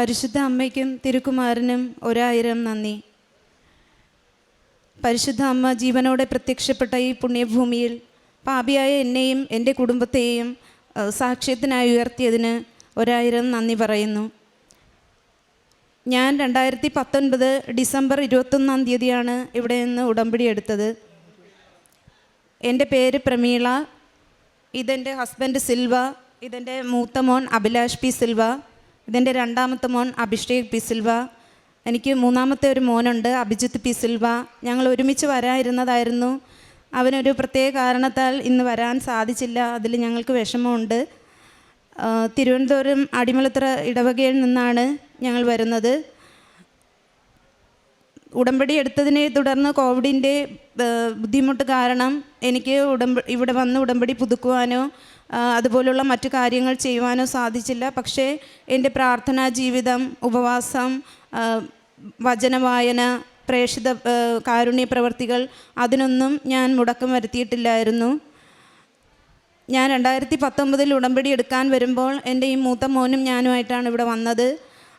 പരിശുദ്ധ അമ്മയ്ക്കും തിരുക്കുമാരനും ഒരായിരം നന്ദി. പരിശുദ്ധ അമ്മ ജീവനോടെ പ്രത്യക്ഷപ്പെട്ട ഈ പുണ്യഭൂമിയിൽ പാപിയായ എന്നെയും എന്റെ കുടുംബത്തെയും സാക്ഷ്യത്തിനായി ഉയർത്തിയതിന് ഒരായിരം നന്ദി പറയുന്നു. ഞാൻ രണ്ടായിരത്തി പത്തൊൻപത് ഡിസംബർ ഇരുപത്തൊന്നാം തീയതിയാണ് ഇവിടെ നിന്ന് ഉടമ്പടി എടുത്തത്. എന്റെ പേര് പ്രമീള ഇതെന്റെ ഹസ്ബൻഡ് സിൽവ ഇതെന്റെ മൂത്ത മോൻ അഭിലാഷ് പി സിൽവ. ഇതെന്റെ രണ്ടാമത്തെ മോൻ അഭിഷേക് പിസിൽവ എനിക്ക് മൂന്നാമത്തെ ഒരു മോനുണ്ട് അഭിജിത്ത് പി സിൽവ. ഞങ്ങൾ ഒരുമിച്ച് വരാനിരുന്നതായിരുന്നു. അവനൊരു പ്രത്യേക കാരണത്താൽ ഇന്ന് വരാൻ സാധിച്ചില്ല. അതിൽ ഞങ്ങൾക്ക് വിഷമമുണ്ട്. തിരുവനന്തപുരം അടിമലത്തറ ഇടവകയിൽ നിന്നാണ് ഞങ്ങൾ വരുന്നത്. ഉടമ്പടി എടുത്തതിനെ തുടർന്ന് കോവിഡിന്റെ ബുദ്ധിമുട്ട് കാരണം എനിക്ക് ഉടമ്പ ഇവിടെ വന്ന് ഉടമ്പടി പുതുക്കുവാനോ അതുപോലുള്ള മറ്റു കാര്യങ്ങൾ ചെയ്യുവാനോ സാധിച്ചില്ല. പക്ഷേ എന്റെ പ്രാർത്ഥനാ ജീവിതം ഉപവാസം വചനവായന പ്രേക്ഷിത കാരുണ്യ പ്രവർത്തികൾ അതിനൊന്നും ഞാൻ മുടക്കം വരുത്തിയിട്ടില്ലായിരുന്നു. ഞാൻ രണ്ടായിരത്തി പത്തൊമ്പതിൽ ഉടമ്പടി എടുക്കാൻ വരുമ്പോൾ എന്റെ ഈ മൂത്ത മോനും ഞാനുമായിട്ടാണ് ഇവിടെ വന്നത്.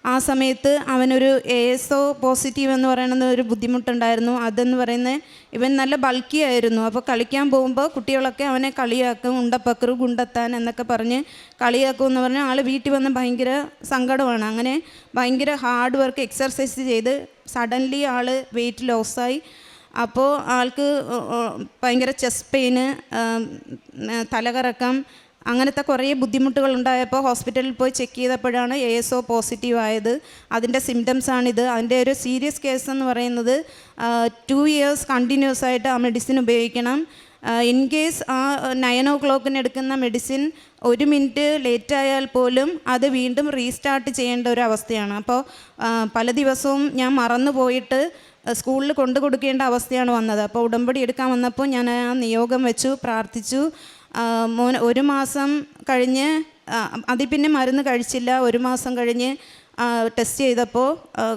ആ സമയത്ത് അവനൊരു എ എസ് ഒ പോസിറ്റീവ് എന്ന് പറയുന്നത് ഒരു ബുദ്ധിമുട്ടുണ്ടായിരുന്നു. അതെന്ന് പറയുന്നത് ഇവൻ നല്ല ബൾക്കി ആയിരുന്നു. അപ്പോൾ കളിക്കാൻ പോകുമ്പോൾ കുട്ടികളൊക്കെ അവനെ കളിയാക്കും. ഉണ്ടപ്പക്കറ് ഗുണ്ടത്താൻ എന്നൊക്കെ പറഞ്ഞ് കളിയാക്കും എന്ന് പറഞ്ഞാൽ ആൾ വീട്ടിൽ വന്ന് ഭയങ്കര സങ്കടമാണ്. അങ്ങനെ ഭയങ്കര ഹാർഡ് വർക്ക് എക്സർസൈസ് ചെയ്ത് സഡൻലി ആൾ വെയിറ്റ് ലോസായി അപ്പോൾ ആൾക്ക് ഭയങ്കര ചെസ്റ്റ് പെയിന് തലകറക്കം അങ്ങനത്തെ കുറേ ബുദ്ധിമുട്ടുകൾ ഉണ്ടായപ്പോൾ ഹോസ്പിറ്റലിൽ പോയി ചെക്ക് ചെയ്തപ്പോഴാണ് എ എസ് ഒ പോസിറ്റീവ് ആയത്. അതിന്റെ സിംറ്റംസ് ആണിത്. അതിന്റെ ഒരു സീരിയസ് കേസ് എന്ന് പറയുന്നത് ടു ഇയേഴ്സ് കണ്ടിന്യൂസ് ആയിട്ട് ആ മെഡിസിൻ ഉപയോഗിക്കണം. ഇൻ കേസ് ആ നയൻ ഓ ക്ലോക്കിന് എടുക്കുന്ന മെഡിസിൻ ഒരു മിനിറ്റ് ലേറ്റ് ആയാൽ പോലും അത് വീണ്ടും റീസ്റ്റാർട്ട് ചെയ്യേണ്ട ഒരു അവസ്ഥയാണ്. അപ്പോൾ പല ദിവസവും ഞാൻ മറന്നു പോയിട്ട് സ്കൂളിൽ കൊണ്ടു കൊടുക്കേണ്ട അവസ്ഥയാണ് വന്നത്. അപ്പോൾ ഉടമ്പടി എടുക്കാൻ വന്നപ്പോൾ ഞാൻ ആ നിയോഗം വെച്ചു പ്രാർത്ഥിച്ചു. മോൻ ഒരു മാസം കഴിഞ്ഞ് അതിൽ പിന്നെ മരുന്ന് കഴിച്ചില്ല. ഒരു മാസം കഴിഞ്ഞ് ടെസ്റ്റ് ചെയ്തപ്പോൾ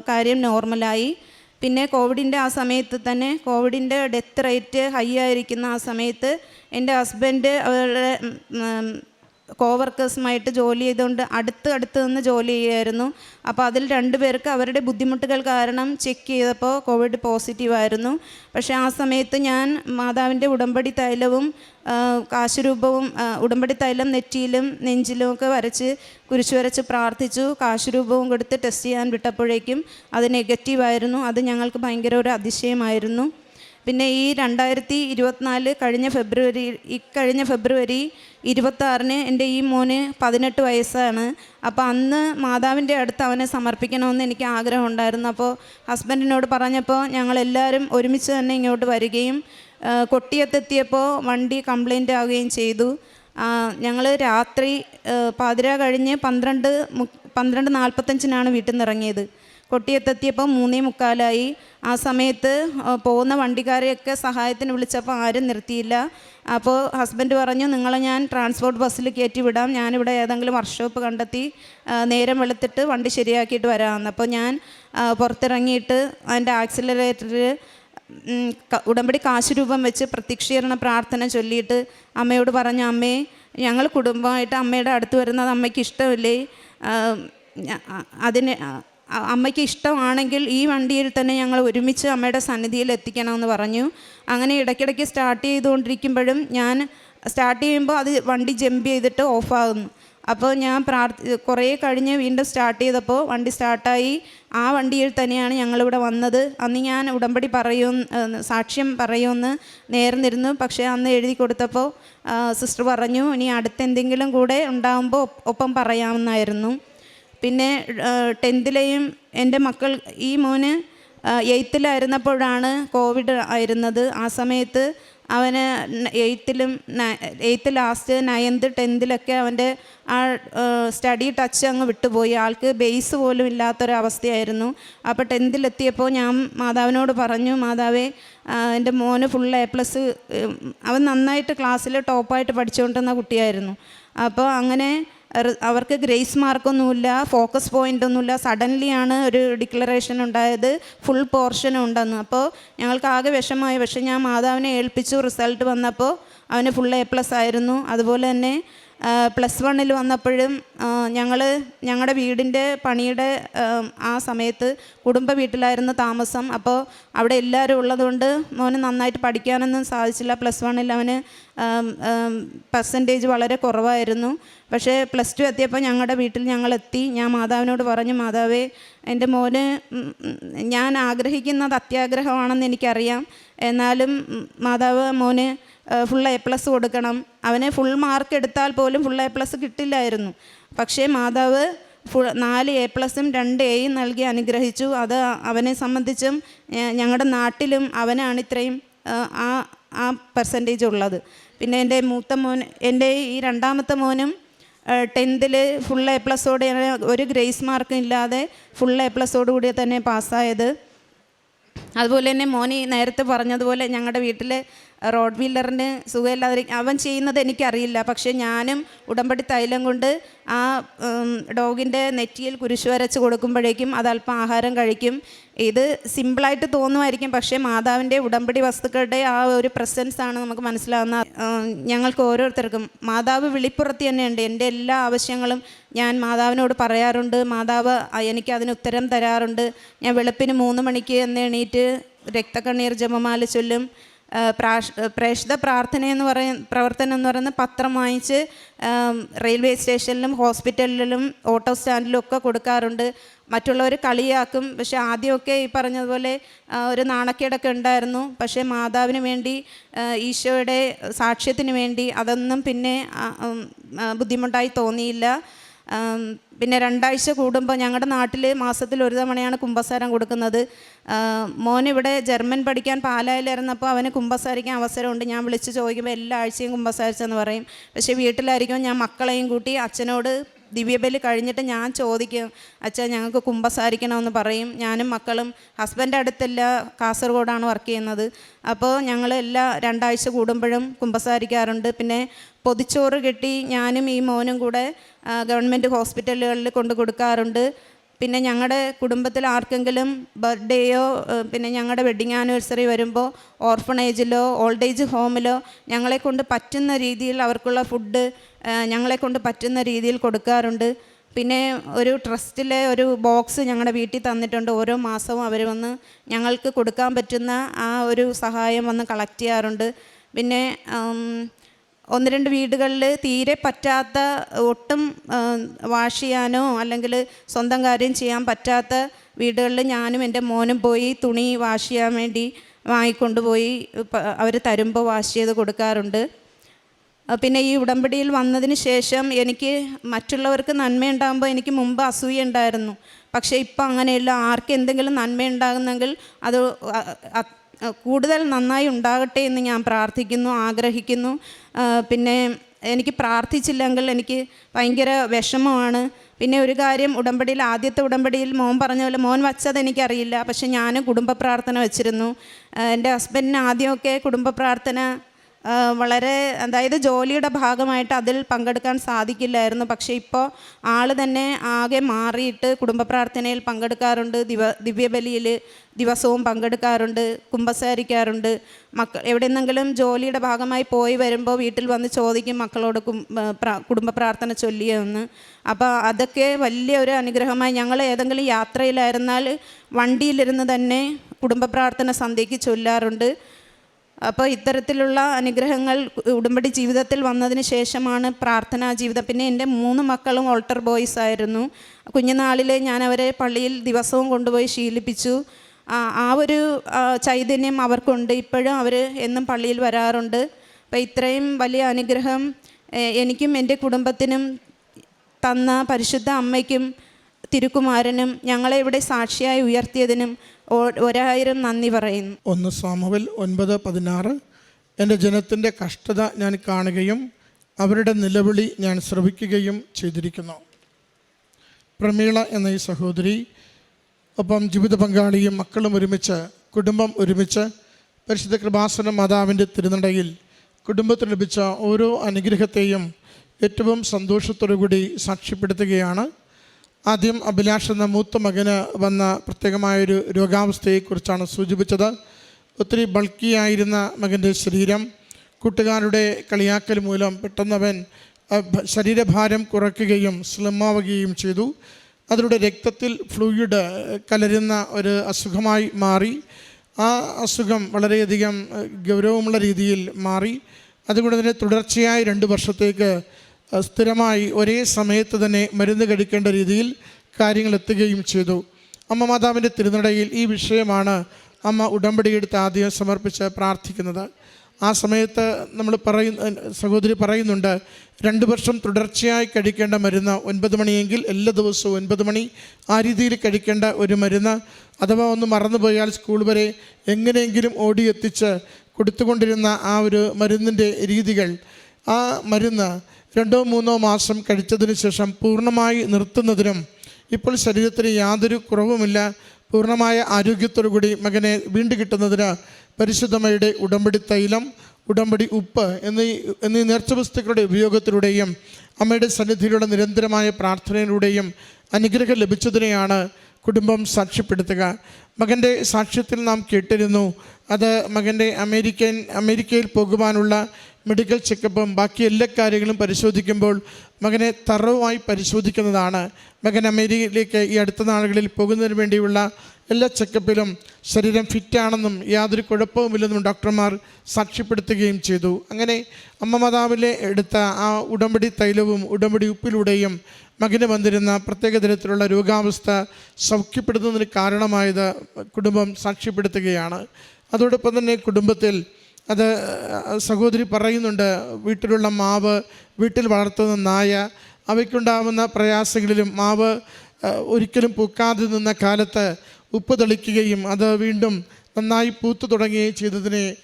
കാര്യം നോർമലായി. പിന്നെ കോവിഡിന്റെ ആ സമയത്ത് തന്നെ കോവിഡിന്റെ ഡെത്ത് റേറ്റ് ഹൈ ആയിരിക്കുന്ന ആ സമയത്ത് എന്റെ ഹസ്ബൻഡ് അവരുടെ കോവർക്കേഴ്സുമായിട്ട് ജോലി ചെയ്തുകൊണ്ട് അടുത്ത് അടുത്ത് നിന്ന് ജോലി ചെയ്യുമായിരുന്നു അപ്പോൾ അതിൽ രണ്ടുപേർക്ക് അവരുടെ ബുദ്ധിമുട്ടുകൾ കാരണം ചെക്ക് ചെയ്തപ്പോൾ കോവിഡ് പോസിറ്റീവായിരുന്നു പക്ഷേ ആ സമയത്ത് ഞാൻ മാതാവിന്റെ ഉടമ്പടി തൈലവും കാശുരൂപവും ഉടമ്പടി തൈലം നെറ്റിയിലും നെഞ്ചിലും ഒക്കെ വരച്ച് കുരിശു വരച്ച് പ്രാർത്ഥിച്ചു. കാശുരൂപവും കൊടുത്ത് ടെസ്റ്റ് ചെയ്യാൻ വിട്ടപ്പോഴേക്കും അത് നെഗറ്റീവായിരുന്നു അത് ഞങ്ങൾക്ക് ഭയങ്കര ഒരു അതിശയമായിരുന്നു. പിന്നെ ഈ രണ്ടായിരത്തി ഇരുപത്തിനാല് കഴിഞ്ഞ ഫെബ്രുവരി ഇക്കഴിഞ്ഞ കഴിഞ്ഞ ഫെബ്രുവരി ഇരുപത്താറിന് എന്റെ ഈ മോന് പതിനെട്ട് വയസ്സാണ്. അപ്പോൾ അന്ന് മാതാവിന്റെ അടുത്ത് അവനെ സമർപ്പിക്കണമെന്ന് എനിക്ക് ആഗ്രഹം ഉണ്ടായിരുന്നു അപ്പോൾ ഹസ്ബൻഡിനോട് പറഞ്ഞപ്പോൾ ഞങ്ങളെല്ലാവരും ഒരുമിച്ച് തന്നെ ഇങ്ങോട്ട് വരികയും കൊട്ടിയത്തെത്തിയപ്പോൾ വണ്ടി കംപ്ലൈന്റ് ആവുകയും ചെയ്തു. ഞങ്ങൾ രാത്രി പാതിര കഴിഞ്ഞ് പന്ത്രണ്ട് പന്ത്രണ്ട് നാൽപ്പത്തഞ്ചിനാണ് വീട്ടിൽ നിന്ന് ഇറങ്ങിയത് കൊട്ടിയത്തെത്തിയപ്പോൾ മൂന്നേ മുക്കാലായി. ആ സമയത്ത് പോകുന്ന വണ്ടിക്കാരെയൊക്കെ സഹായത്തിന് വിളിച്ചപ്പോൾ ആരും നിർത്തിയില്ല. അപ്പോൾ ഹസ്ബൻഡ് പറഞ്ഞു നിങ്ങളെ ഞാൻ ട്രാൻസ്പോർട്ട് ബസ്സിൽ കയറ്റി വിടാം ഞാനിവിടെ ഏതെങ്കിലും വർക്ക്ഷോപ്പ് കണ്ടെത്തി നേരം വെളുത്തിട്ട് വണ്ടി ശരിയാക്കിയിട്ട് വരാമെന്ന്. അപ്പോൾ ഞാൻ പുറത്തിറങ്ങിയിട്ട് അതിന്റെ ആക്സിലറേറ്ററിൽ ഉടമ്പടി കാശുരൂപം വെച്ച് പ്രത്യക്ഷീകരണ പ്രാർത്ഥന ചൊല്ലിയിട്ട് അമ്മയോട് പറഞ്ഞു അമ്മേ ഞങ്ങൾ കുടുംബമായിട്ട് അമ്മയുടെ അടുത്ത് വരുന്നത് അമ്മയ്ക്ക് ഇഷ്ടമില്ലേ? അതിന് അമ്മയ്ക്ക് ഇഷ്ടമാണെങ്കിൽ ഈ വണ്ടിയിൽ തന്നെ ഞങ്ങൾ ഒരുമിച്ച് അമ്മയുടെ സന്നിധിയിൽ എത്തിക്കണമെന്ന് പറഞ്ഞു. അങ്ങനെ ഇടയ്ക്കിടയ്ക്ക് സ്റ്റാർട്ട് ചെയ്തുകൊണ്ടിരിക്കുമ്പോഴും ഞാൻ സ്റ്റാർട്ട് ചെയ്യുമ്പോൾ അത് വണ്ടി ജമ്പ് ചെയ്തിട്ട് ഓഫാകുന്നു അപ്പോൾ ഞാൻ പ്രാർത്ഥി കുറേ കഴിഞ്ഞ് വീണ്ടും സ്റ്റാർട്ട് ചെയ്തപ്പോൾ വണ്ടി സ്റ്റാർട്ടായി ആ വണ്ടിയിൽ തന്നെയാണ് ഞങ്ങളിവിടെ വന്നത്. അന്ന് ഞാൻ ഉടമ്പടി പറയും സാക്ഷ്യം പറയുമെന്ന് നേർന്നിരുന്നു. പക്ഷേ അന്ന് എഴുതി കൊടുത്തപ്പോൾ സിസ്റ്റർ പറഞ്ഞു ഇനി അടുത്തെന്തെങ്കിലും കൂടെ ഉണ്ടാകുമ്പോൾ ഒപ്പം പറയാമെന്നായിരുന്നു. പിന്നെ ടെൻത്തിലെയും എന്റെ മക്കൾ ഈ മോന് എയ്ത്തിലായിരുന്നപ്പോഴാണ് കോവിഡ് ആയിരുന്നത്. ആ സമയത്ത് അവന് എയ്ത്തിലും എയ്ത്ത് ലാസ്റ്റ് നയൻത്ത് ടെൻത്തിലൊക്കെ അവന്റെ ആ സ്റ്റഡി ടച്ച് അങ്ങ് വിട്ടുപോയി. ആൾക്ക് ബേസ് പോലും ഇല്ലാത്തൊരവസ്ഥയായിരുന്നു. അപ്പോൾ ടെൻത്തിലെത്തിയപ്പോൾ ഞാൻ മാതാവിനോട് പറഞ്ഞു മാതാവേ എന്റെ മോന് ഫുൾ എ പ്ലസ് അവൻ നന്നായിട്ട് ക്ലാസ്സിൽ ടോപ്പായിട്ട് പഠിച്ചുകൊണ്ടിരുന്ന കുട്ടിയായിരുന്നു. അപ്പോൾ അങ്ങനെ അവർക്ക് ഗ്രേസ് മാർക്കൊന്നുമില്ല ഫോക്കസ് പോയിന്റ് ഒന്നുമില്ല സഡൻലി ആണ് ഒരു ഡിക്ലറേഷൻ ഉണ്ടായത് ഫുൾ പോർഷൻ ഉണ്ടെന്ന്. അപ്പോൾ ഞങ്ങൾക്ക് ആകെ വിഷമമായി. പക്ഷേ ഞാൻ മാതാവിനെ ഏൽപ്പിച്ചു റിസൾട്ട് വന്നപ്പോൾ അവന് ഫുൾ എ പ്ലസ് ആയിരുന്നു. അതുപോലെ തന്നെ പ്ലസ് വണ്ണിൽ വന്നപ്പോഴും ഞങ്ങൾ ഞങ്ങളുടെ വീടിന്റെ പണിയുടെ ആ, സമയത്ത് കുടുംബ വീട്ടിലായിരുന്നു താമസം. അപ്പോൾ അവിടെ എല്ലാവരും ഉള്ളതുകൊണ്ട് മോന് നന്നായിട്ട് പഠിക്കാനൊന്നും സാധിച്ചില്ല. പ്ലസ് വണ്ണിൽ അവന് പെർസെന്റേജ് വളരെ കുറവായിരുന്നു. പക്ഷേ പ്ലസ് ടു എത്തിയപ്പോൾ ഞങ്ങളുടെ വീട്ടിൽ ഞങ്ങൾ എത്തി ഞാൻ മാതാവിനോട് പറഞ്ഞു മാതാവേ എന്റെ മോന് ഞാൻ ആഗ്രഹിക്കുന്നത് അത്യാഗ്രഹമാണെന്ന് എനിക്കറിയാം. എന്നാലും മാതാവ് മോന് ഫുൾ എ പ്ലസ് കൊടുക്കണം. അവനെ ഫുൾ മാർക്ക് എടുത്താൽ പോലും ഫുൾ എ പ്ലസ് കിട്ടില്ലായിരുന്നു. പക്ഷേ മാതാവ് ഫുൾ നാല് എ പ്ലസും രണ്ട് എയും നൽകി അനുഗ്രഹിച്ചു. അത് അവനെ സംബന്ധിച്ചും ഞങ്ങളുടെ നാട്ടിലും അവനാണ് ഇത്രയും ആ ആ പെർസെന്റേജ് ഉള്ളത്. പിന്നെ എന്റെ മൂത്ത മോൻ എന്റെ ഈ രണ്ടാമത്തെ മോനും ടെൻത്തിൽ ഫുൾ എ പ്ലസോടെ ഒരു ഗ്രേസ് മാർക്കും ഇല്ലാതെ ഫുൾ എ പ്ലസോടുകൂടി തന്നെ പാസ്സായത് അതുപോലെ തന്നെ മോനി നേരത്തെ പറഞ്ഞതുപോലെ ഞങ്ങളുടെ വീട്ടിൽ റോഡ് വീലറിന് സുഖമില്ലാതെ അവൻ ചെയ്യുന്നത് എനിക്കറിയില്ല. പക്ഷേ ഞാനും ഉടമ്പടി തൈലം കൊണ്ട് ആ ഡോഗിന്റെ നെറ്റിയിൽ കുരിശ് വരച്ച് കൊടുക്കുമ്പോഴേക്കും അത് അല്പം ആഹാരം കഴിക്കും. ഇത് സിമ്പിളായിട്ട് തോന്നുമായിരിക്കും. പക്ഷേ മാതാവിന്റെ ഉടമ്പടി വസ്തുക്കളുടെ ആ ഒരു പ്രസൻസ് ആണ് നമുക്ക് മനസ്സിലാവുന്ന ഞങ്ങൾക്ക് ഓരോരുത്തർക്കും മാതാവ് വിളിപ്പുറത്ത് തന്നെയുണ്ട്. എന്റെ എല്ലാ ആവശ്യങ്ങളും ഞാൻ മാതാവിനോട് പറയാറുണ്ട്. മാതാവ് എനിക്ക് അതിന് ഉത്തരം തരാറുണ്ട്. ഞാൻ വെളുപ്പിന് മൂന്ന് മണിക്ക് എന്ന് എണീറ്റ് രക്തക്കണ്ണീർ ജപമാല ചൊല്ലും പ്രാഷ് പ്രേക്ഷിത പ്രാർത്ഥന എന്ന് പറയ പ്രവർത്തനം എന്ന് പറയുന്നത് പത്രം വാങ്ങിച്ച് റെയിൽവേ സ്റ്റേഷനിലും ഹോസ്പിറ്റലിലും ഓട്ടോ സ്റ്റാൻഡിലും ഒക്കെ കൊടുക്കാറുണ്ട്. മറ്റുള്ളവർ കളിയാക്കും. പക്ഷേ ആദ്യമൊക്കെ ഈ പറഞ്ഞതുപോലെ ഒരു നാണക്കേടൊക്കെ ഉണ്ടായിരുന്നു. പക്ഷേ മാതാവിന് വേണ്ടി ഈശോയുടെ സാക്ഷ്യത്തിന് വേണ്ടി അതൊന്നും പിന്നെ ബുദ്ധിമുട്ടായി തോന്നിയില്ല. പിന്നെ രണ്ടാഴ്ച കൂടുമ്പോൾ ഞങ്ങളുടെ നാട്ടിൽ മാസത്തിൽ ഒരു തവണയാണ് കുമ്പസാരം കൊടുക്കുന്നത്. മോൻ ഇവിടെ ജർമ്മൻ പഠിക്കാൻ പാലായിലിരുന്നപ്പോൾ അവന് കുമ്പസാരിക്കാൻ അവസരമുണ്ട്. ഞാൻ വിളിച്ച് ചോദിക്കുമ്പോൾ എല്ലാ ആഴ്ചയും കുമ്പസാരിച്ചെന്ന് പറയും. പക്ഷേ വീട്ടിലായിരിക്കും ഞാൻ മക്കളെയും കൂട്ടി അച്ഛനോട് ദിവ്യബലി കഴിഞ്ഞിട്ട് ഞാൻ ചോദിക്കും അച്ഛാ ഞങ്ങൾക്ക് കുമ്പസാരിക്കണമെന്ന് പറയും. ഞാനും മക്കളും ഹസ്ബൻഡ് അടുത്തല്ല കാസർഗോഡാണ് വർക്ക് ചെയ്യുന്നത്. അപ്പോൾ ഞങ്ങൾ എല്ലാ രണ്ടാഴ്ച കൂടുമ്പോഴും കുമ്പസാരിക്കാറുണ്ട്. പിന്നെ പൊതിച്ചോറ് കിട്ടി ഞാനും ഈ മോനും കൂടെ ഗവൺമെന്റ് ഹോസ്പിറ്റലുകളിൽ കൊണ്ട് കൊടുക്കാറുണ്ട്. പിന്നെ ഞങ്ങളുടെ കുടുംബത്തിൽ ആർക്കെങ്കിലും ബർത്ത്ഡേയോ പിന്നെ ഞങ്ങളുടെ വെഡ്ഡിങ് ആനിവേഴ്സറി വരുമ്പോൾ ഓർഫണേജിലോ ഓൾഡ് ഏജ് ഹോമിലോ ഞങ്ങളെ കൊണ്ട് പറ്റുന്ന രീതിയിൽ അവർക്കുള്ള ഫുഡ് ഞങ്ങളെ കൊണ്ട് പറ്റുന്ന രീതിയിൽ കൊടുക്കാറുണ്ട്. പിന്നെ ഒരു ട്രസ്റ്റിലെ ഒരു ബോക്സ് ഞങ്ങളുടെ വീട്ടിൽ തന്നിട്ടുണ്ട്. ഓരോ മാസവും അവർ വന്ന് ഞങ്ങൾക്ക് കൊടുക്കാൻ പറ്റുന്ന ആ ഒരു സഹായം വന്ന് കളക്ട് ചെയ്യാറുണ്ട്. പിന്നെ ഒന്ന് രണ്ട് വീടുകളിൽ തീരെ പറ്റാത്ത ഒട്ടും വാഷ് ചെയ്യാനോ അല്ലെങ്കിൽ സ്വന്തം കാര്യം ചെയ്യാൻ പറ്റാത്ത വീടുകളിൽ ഞാനും എന്റെ മോനും പോയി തുണി വാഷ് ചെയ്യാൻ വേണ്ടി വാങ്ങിക്കൊണ്ടുപോയി അവർ തരുമ്പോൾ വാഷ് ചെയ്ത് കൊടുക്കാറുണ്ട്. പിന്നെ ഈ ഉടമ്പടിയിൽ വന്നതിന് ശേഷം എനിക്ക് മറ്റുള്ളവർക്ക് നന്മയുണ്ടാകുമ്പോൾ എനിക്ക് മുമ്പ് അസൂയ ഉണ്ടായിരുന്നു. പക്ഷേ ഇപ്പം അങ്ങനെയല്ല ആർക്ക് എന്തെങ്കിലും നന്മയുണ്ടാകുന്നെങ്കിൽ അത് കൂടുതൽ നന്നായി ഉണ്ടാകട്ടെ എന്ന് ഞാൻ പ്രാർത്ഥിക്കുന്നു ആഗ്രഹിക്കുന്നു. പിന്നെ എനിക്ക് പ്രാർത്ഥിച്ചില്ലെങ്കിൽ എനിക്ക് ഭയങ്കര വിഷമമാണ്. പിന്നെ ഒരു കാര്യം ഉടമ്പടിയിൽ ആദ്യത്തെ ഉടമ്പടിയിൽ മോൻ പറഞ്ഞ പോലെ മോൻ വച്ചത് എനിക്കറിയില്ല. പക്ഷെ ഞാൻ കുടുംബ പ്രാർത്ഥന വെച്ചിരുന്നു എന്റെ ഹസ്ബൻഡിന് ആദ്യമൊക്കെ കുടുംബ പ്രാർത്ഥന വളരെ അതായത് ജോലിയുടെ ഭാഗമായിട്ട് അതിൽ പങ്കെടുക്കാൻ സാധിക്കില്ലായിരുന്നു. പക്ഷേ ഇപ്പോൾ ആൾ തന്നെ ആകെ മാറിയിട്ട് കുടുംബ പ്രാർത്ഥനയിൽ പങ്കെടുക്കാറുണ്ട്. ദിവ ദിവ്യബലിയിൽ ദിവസവും പങ്കെടുക്കാറുണ്ട് കുമ്പസാരിക്കാറുണ്ട്. മക്കൾ എവിടെയെന്നെങ്കിലും ജോലിയുടെ ഭാഗമായി പോയി വരുമ്പോൾ വീട്ടിൽ വന്ന് ചോദിക്കും മക്കളോട് കുടുംബ പ്രാർത്ഥന ചൊല്ലിയെന്ന്. അപ്പോൾ അതൊക്കെ വലിയ ഒരു അനുഗ്രഹമായി ഞങ്ങൾ ഏതെങ്കിലും യാത്രയിലായിരുന്നാൽ വണ്ടിയിലിരുന്ന് തന്നെ കുടുംബ പ്രാർത്ഥന സന്ധ്യയ്ക്ക് ചൊല്ലാറുണ്ട്. അപ്പോൾ ഇത്തരത്തിലുള്ള അനുഗ്രഹങ്ങൾ ഉടമ്പടി ജീവിതത്തിൽ വന്നതിന് ശേഷമാണ് പ്രാർത്ഥനാ ജീവിതം. പിന്നെ എന്റെ മൂന്ന് മക്കളും ഓൾട്ടർ ബോയ്സ് ആയിരുന്നു. കുഞ്ഞുനാളിൽ ഞാൻ അവരെ പള്ളിയിൽ ദിവസവും കൊണ്ടുപോയി ശീലിപ്പിച്ചു. ആ ഒരു ചൈതന്യം അവർക്കുണ്ട്. ഇപ്പോഴും അവർ എന്നും പള്ളിയിൽ വരാറുണ്ട്. അപ്പോൾ ഇത്രയും വലിയ അനുഗ്രഹം എനിക്കും എന്റെ കുടുംബത്തിനും തന്ന പരിശുദ്ധ അമ്മയ്ക്കും തിരുക്കുമാരനും ഞങ്ങളെ ഇവിടെ സാക്ഷിയായി ഉയർത്തിയതിനും ഒരായിരം നന്ദി പറയുന്നു. ഒന്ന് സാമുവൽ ഒൻപത് പതിനാറ്. എന്റെ ജനത്തിന്റെ കഷ്ടത ഞാൻ കാണുകയും അവരുടെ നിലവിളി ഞാൻ ശ്രവിക്കുകയും ചെയ്തിരിക്കുന്നു. പ്രമീള എന്ന ഈ സഹോദരി ഒപ്പം ജീവിത പങ്കാളിയും മക്കളും ഒരുമിച്ച് കുടുംബം ഒരുമിച്ച് പരിശുദ്ധ കൃപാസന മാതാവിന്റെ തിരുനടയിൽ കുടുംബത്തിന് ലഭിച്ച ഓരോ അനുഗ്രഹത്തെയും ഏറ്റവും സന്തോഷത്തോടു കൂടി സാക്ഷ്യപ്പെടുത്തുകയാണ് ആദ്യം അഭിലാഷ് എന്ന മൂത്ത മകന് വന്ന പ്രത്യേകമായൊരു രോഗാവസ്ഥയെക്കുറിച്ചാണ് സൂചിപ്പിച്ചത്. ഒത്തിരി ബൾക്കിയായിരുന്ന മകന്റെ ശരീരം കൂട്ടുകാരുടെ കളിയാക്കൽ മൂലം പെട്ടെന്നവൻ ശരീരഭാരം കുറയ്ക്കുകയും സ്ലിമ്മാവുകയും ചെയ്തു. അതിലൂടെ രക്തത്തിൽ ഫ്ലൂയിഡ് കലരുന്ന ഒരു അസുഖമായി മാറി. ആ അസുഖം വളരെയധികം ഗൗരവമുള്ള രീതിയിൽ മാറി. അതുകൊണ്ട് തന്നെ തുടർച്ചയായി രണ്ട് വർഷത്തേക്ക് സ്ഥിരമായി ഒരേ സമയത്ത് തന്നെ മരുന്ന് കഴിക്കേണ്ട രീതിയിൽ കാര്യങ്ങൾ എത്തുകയും ചെയ്തു. അമ്മ മാതാവിന്റെ തിരുനടയിൽ ഈ വിഷയമാണ് അമ്മ ഉടമ്പടിയെടുത്ത് ആദ്യം സമർപ്പിച്ച് പ്രാർത്ഥിക്കുന്നത്. ആ സമയത്ത് നമ്മൾ പറയുന്ന സഹോദരി പറയുന്നുണ്ട് രണ്ട് വർഷം തുടർച്ചയായി കഴിക്കേണ്ട മരുന്ന് ഒൻപത് മണിയെങ്കിൽ എല്ലാ ദിവസവും ഒൻപത് മണി ആ രീതിയിൽ കഴിക്കേണ്ട ഒരു മരുന്ന്. അഥവാ ഒന്ന് മറന്നുപോയാൽ സ്കൂൾ വരെ എങ്ങനെയെങ്കിലും ഓടിയെത്തിച്ച് കൊടുത്തുകൊണ്ടിരുന്ന ആ ഒരു മരുന്നിന്റെ രീതികൾ. ആ മരുന്ന് രണ്ടോ മൂന്നോ മാസം കഴിച്ചതിന് ശേഷം പൂർണമായി നിർത്തുന്നതിനും ഇപ്പോൾ ശരീരത്തിന് യാതൊരു കുറവുമില്ല. പൂർണമായ ആരോഗ്യത്തോടു കൂടി മകനെ വീണ്ടും കിട്ടുന്നതിന് പരിശുദ്ധമയുടെ ഉടമ്പടി തൈലം ഉടമ്പടി ഉപ്പ് എന്നീ എന്നീ നേർച്ച വസ്തുക്കളുടെ ഉപയോഗത്തിലൂടെയും അമ്മയുടെ സന്നിധിയിലുള്ള നിരന്തരമായ പ്രാർത്ഥനയിലൂടെയും അനുഗ്രഹം ലഭിച്ചതിനെയാണ് കുടുംബം സാക്ഷ്യപ്പെടുത്തുക. മകന്റെ സാക്ഷ്യത്തിൽ നാം കേട്ടിരുന്നു. അത് മകന്റെ അമേരിക്കൻ അമേരിക്കയിൽ പോകുവാനുള്ള മെഡിക്കൽ ചെക്കപ്പും ബാക്കി എല്ലാ കാര്യങ്ങളും പരിശോധിക്കുമ്പോൾ മകനെ തറവുമായി പരിശോധിക്കുന്നതാണ്. മകൻ അമേരിക്കയിലേക്ക് ഈ അടുത്ത നാളുകളിൽ പോകുന്നതിന് വേണ്ടിയുള്ള എല്ലാ ചെക്കപ്പിലും ശരീരം ഫിറ്റാണെന്നും യാതൊരു കുഴപ്പവുമില്ലെന്നും ഡോക്ടർമാർ സാക്ഷ്യപ്പെടുത്തുകയും ചെയ്തു. അങ്ങനെ അമ്മ മാതാവിലെ എടുത്ത ആ ഉടമ്പടി തൈലവും ഉടമ്പടി ഉപ്പിലൂടെയും മകന് വന്നിരുന്ന പ്രത്യേക തരത്തിലുള്ള രോഗാവസ്ഥ സൗഖ്യപ്പെടുത്തുന്നതിന് കാരണമായത് കുടുംബം സാക്ഷ്യപ്പെടുത്തുകയാണ്. അതോടൊപ്പം തന്നെ കുടുംബത്തിൽ അത് സഹോദരി പറയുന്നുണ്ട് വീട്ടിലുള്ള മാവ് വീട്ടിൽ വളർത്തുന്ന നായ അവയ്ക്കുണ്ടാവുന്ന പ്രയാസങ്ങളിലും മാവ് ഒരിക്കലും പൂക്കാതെ നിന്ന കാലത്ത് ഉപ്പ് തെളിക്കുകയും അത് വീണ്ടും നന്നായി പൂത്തു തുടങ്ങുകയും ചെയ്തതിനെ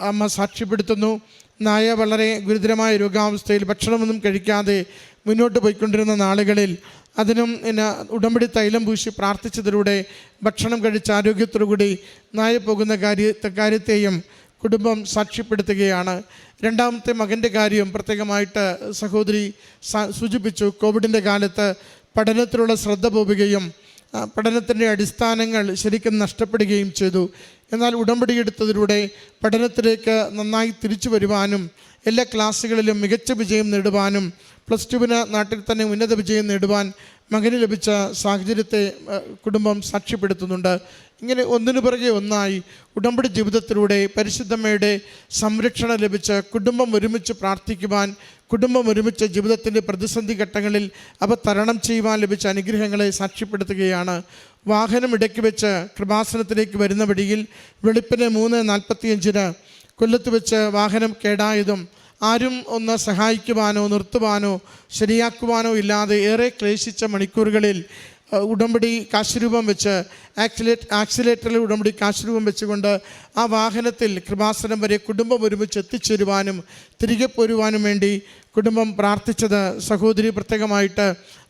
അമ്മ സാക്ഷ്യപ്പെടുത്തുന്നു. നായ വളരെ ഗുരുതരമായ രോഗാവസ്ഥയിൽ ഭക്ഷണമൊന്നും കഴിക്കാതെ മുന്നോട്ട് പോയിക്കൊണ്ടിരുന്ന നാളുകളിൽ അതിനും എന്നെ ഉടമ്പടി തൈലം പൂശി പ്രാർത്ഥിച്ചതിലൂടെ ഭക്ഷണം കഴിച്ച ആരോഗ്യത്തോടുകൂടി നായ പോകുന്ന കാര്യത്തെ കാര്യത്തെയും കുടുംബം സാക്ഷ്യപ്പെടുത്തുകയാണ്. രണ്ടാമത്തെ മകന്റെ കാര്യം പ്രത്യേകമായിട്ട് സഹോദരി സൂചിപ്പിച്ചു. കോവിഡിന്റെ കാലത്ത് പഠനത്തിലുള്ള ശ്രദ്ധ പോവുകയും പഠനത്തിന്റെ അടിസ്ഥാനങ്ങൾ ശരിക്കും നഷ്ടപ്പെടുകയും ചെയ്തു. എന്നാൽ ഉടമ്പടി എടുത്തതിലൂടെ പഠനത്തിലേക്ക് നന്നായി തിരിച്ചു വരുവാനും എല്ലാ ക്ലാസ്സുകളിലും മികച്ച വിജയം നേടുവാനും പ്ലസ് ടുവിന് നാട്ടിൽ തന്നെ ഉന്നത വിജയം നേടുവാൻ മകന് ലഭിച്ച സാഹചര്യത്തെ കുടുംബം സാക്ഷ്യപ്പെടുത്തുന്നുണ്ട്. ഇങ്ങനെ ഒന്നിനു പിറകെ ഒന്നായി ഉടമ്പടി ജീവിതത്തിലൂടെ പരിശുദ്ധമ്മയുടെ സംരക്ഷണം ലഭിച്ച് കുടുംബം ഒരുമിച്ച് പ്രാർത്ഥിക്കുവാൻ കുടുംബം ഒരുമിച്ച് ജീവിതത്തിന്റെ പ്രതിസന്ധി ഘട്ടങ്ങളിൽ അവ തരണം ചെയ്യുവാൻ ലഭിച്ച അനുഗ്രഹങ്ങളെ സാക്ഷ്യപ്പെടുത്തുകയാണ്. വാഹനം ഇടയ്ക്ക് വെച്ച് കൃപാസനത്തിലേക്ക് വരുന്ന വഴിയിൽ വെളുപ്പിന് മൂന്ന് നാൽപ്പത്തിയഞ്ചിന് കൊല്ലത്ത് വെച്ച് വാഹനം കേടായതും ആരും ഒന്ന് സഹായിക്കുവാനോ നിർത്തുവാനോ ശരിയാക്കുവാനോ ഇല്ലാതെ ഏറെ ക്ലേശിച്ച മണിക്കൂറുകളിൽ ഉടമ്പടി കാശുരൂപം വെച്ച് ആക്സിലേറ്റ് ആക്സിലേറ്ററിൽ ഉടമ്പടി കാശുരൂപം വെച്ചുകൊണ്ട് ആ വാഹനത്തിൽ കൃപാസനം വരെ കുടുംബം ഒരുമിച്ച് എത്തിച്ചേരുവാനും തിരികെ പോരുവാനും വേണ്ടി കുടുംബം പ്രാർത്ഥിച്ചത് സഹോദരി പ്രത്യേകമായിട്ട്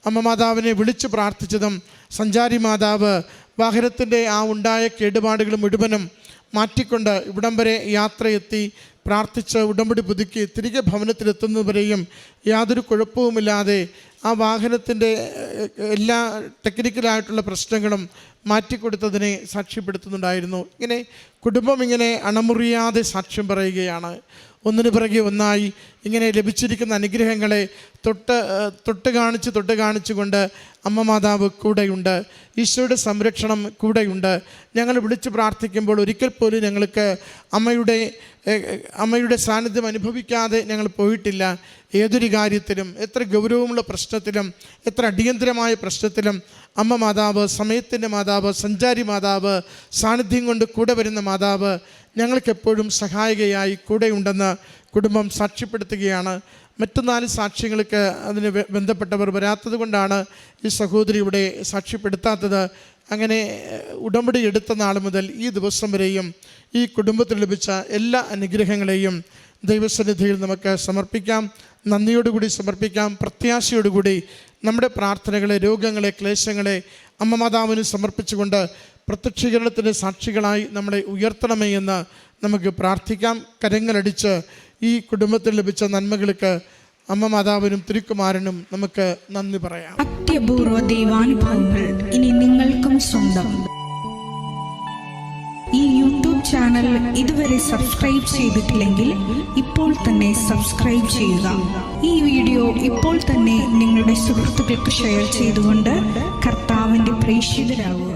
അമ്മ മാതാവിനെ വിളിച്ചു പ്രാർത്ഥിച്ചതും സഞ്ചാരി മാതാവ് വാഹനത്തിന്റെ ആ ഉണ്ടായ കേടുപാടുകൾ മുഴുവനും മാറ്റിക്കൊണ്ട് ഇവിടം വരെ യാത്രയെത്തി പ്രാർത്ഥിച്ച് ഉടമ്പടി പുതുക്കി തിരികെ ഭവനത്തിലെത്തുന്നവരെയും യാതൊരു കുഴപ്പവുമില്ലാതെ ആ വാഹനത്തിന്റെ എല്ലാ ടെക്നിക്കലായിട്ടുള്ള പ്രശ്നങ്ങളും മാറ്റിക്കൊടുത്തതിനെ സാക്ഷ്യപ്പെടുത്തുന്നുണ്ടായിരുന്നു. ഇങ്ങനെ കുടുംബം ഇങ്ങനെ അണമുറിയാതെ സാക്ഷ്യം പറയുകയാണ്. ഒന്നിനു പിറകെ ഒന്നായി ഇങ്ങനെ ലഭിച്ചിരിക്കുന്ന അനുഗ്രഹങ്ങളെ തൊട്ട് തൊട്ട് കാണിച്ച് തൊട്ട് കാണിച്ചുകൊണ്ട് അമ്മ മാതാവ് കൂടെയുണ്ട്. ഈശോയുടെ സംരക്ഷണം കൂടെയുണ്ട്. ഞങ്ങൾ വിളിച്ച് പ്രാർത്ഥിക്കുമ്പോൾ ഒരിക്കൽ പോലും ഞങ്ങൾക്ക് അമ്മയുടെ അമ്മയുടെ സാന്നിധ്യം അനുഭവിക്കാതെ ഞങ്ങൾ പോയിട്ടില്ല. ഏതൊരു കാര്യത്തിലും എത്ര ഗൗരവമുള്ള പ്രശ്നത്തിലും എത്ര അടിയന്തരമായ പ്രശ്നത്തിലും അമ്മ മാതാവ് സമയത്തിന്റെ മാതാവ് സഞ്ചാരി മാതാവ് സാന്നിധ്യം കൊണ്ട് കൂടെ വരുന്ന മാതാവ് ഞങ്ങൾക്കെപ്പോഴും സഹായികയായി കൂടെയുണ്ടെന്ന് കുടുംബം സാക്ഷ്യപ്പെടുത്തുകയാണ്. മറ്റു നാല് സാക്ഷ്യങ്ങൾക്ക് അതിന് ബന്ധപ്പെട്ടവർ വരാത്തത് കൊണ്ടാണ് ഈ സഹോദരി ഇവിടെ സാക്ഷ്യപ്പെടുത്താത്തത്. അങ്ങനെ ഉടമ്പടി എടുത്ത നാൾ മുതൽ ഈ ദിവസം വരെയും ഈ കുടുംബത്തിൽ ലഭിച്ച എല്ലാ അനുഗ്രഹങ്ങളെയും ദൈവസന്നിധിയിൽ നമുക്ക് സമർപ്പിക്കാം. നന്ദിയോടുകൂടി സമർപ്പിക്കാം. പ്രത്യാശയോടുകൂടി നമ്മുടെ പ്രാർത്ഥനകളെ രോഗങ്ങളെ ക്ലേശങ്ങളെ അമ്മ മാതാവിന് സമർപ്പിച്ചുകൊണ്ട് പ്രത്യക്ഷീകരണത്തിന്റെ സാക്ഷികളായി നമ്മളെ ഉയർത്തണമേ എന്ന് നമുക്ക് പ്രാർത്ഥിക്കാം. കരങ്ങളടിച്ച് ഈ കുടുംബത്തിൽ ലഭിച്ച നന്മകൾക്ക് അമ്മ മാതാവിനും തിരുക്കുമാരനും നമുക്ക് നന്ദി പറയാം. അത്യപൂർവ ദൈവാനുഭവങ്ങൾ ഇനി നിങ്ങൾക്കും സ്വന്തം. ഈ യൂട്യൂബ് ചാനൽ ഇതുവരെ സബ്സ്ക്രൈബ് ചെയ്തിട്ടില്ലെങ്കിൽ ഇപ്പോൾ തന്നെ സബ്സ്ക്രൈബ് ചെയ്യുക. ഈ വീഡിയോ ഇപ്പോൾ തന്നെ നിങ്ങളുടെ സുഹൃത്തുക്കൾക്ക് ഷെയർ ചെയ്തുകൊണ്ട് കർത്താവിന്റെ പ്രേക്ഷിതരാകുക.